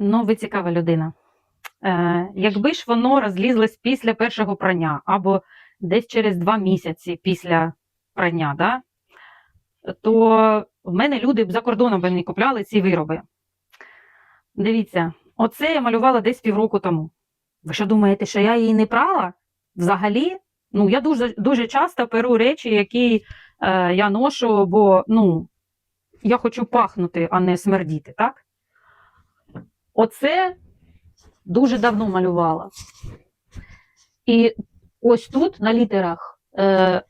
Ну, ви цікава людина. Е, якби ж воно розлізлось після першого прання або десь через два місяці після прання, да, то в мене люди б за кордоном би не купляли ці вироби. Дивіться, оце я малювала десь півроку тому. Ви що думаєте, що я її не прала? Взагалі, ну я дуже, дуже часто перу речі, які е, я ношу, бо ну, я хочу пахнути, а не смердіти, так? Оце дуже давно малювала. І ось тут на літерах е,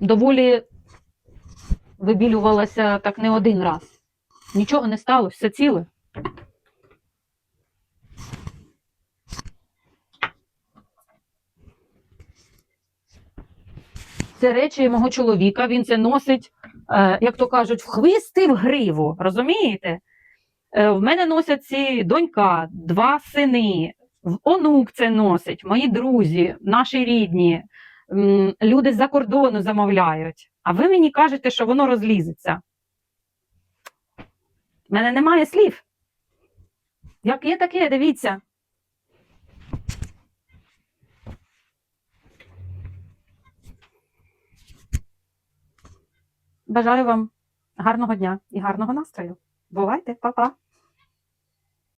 доволі вибілювалася так не один раз. Нічого не сталося, все ціле. Це речі мого чоловіка, він це носить, е, як то кажуть, в хвист і в гриву. Розумієте? Е, В мене носять донька, два сини, онук це носить, мої друзі, наші рідні, люди з-за кордону замовляють. А ви мені кажете, що воно розлізеться. У мене немає слів. Як є таке, дивіться. Бажаю вам гарного дня і гарного настрою. Бувайте, па-па!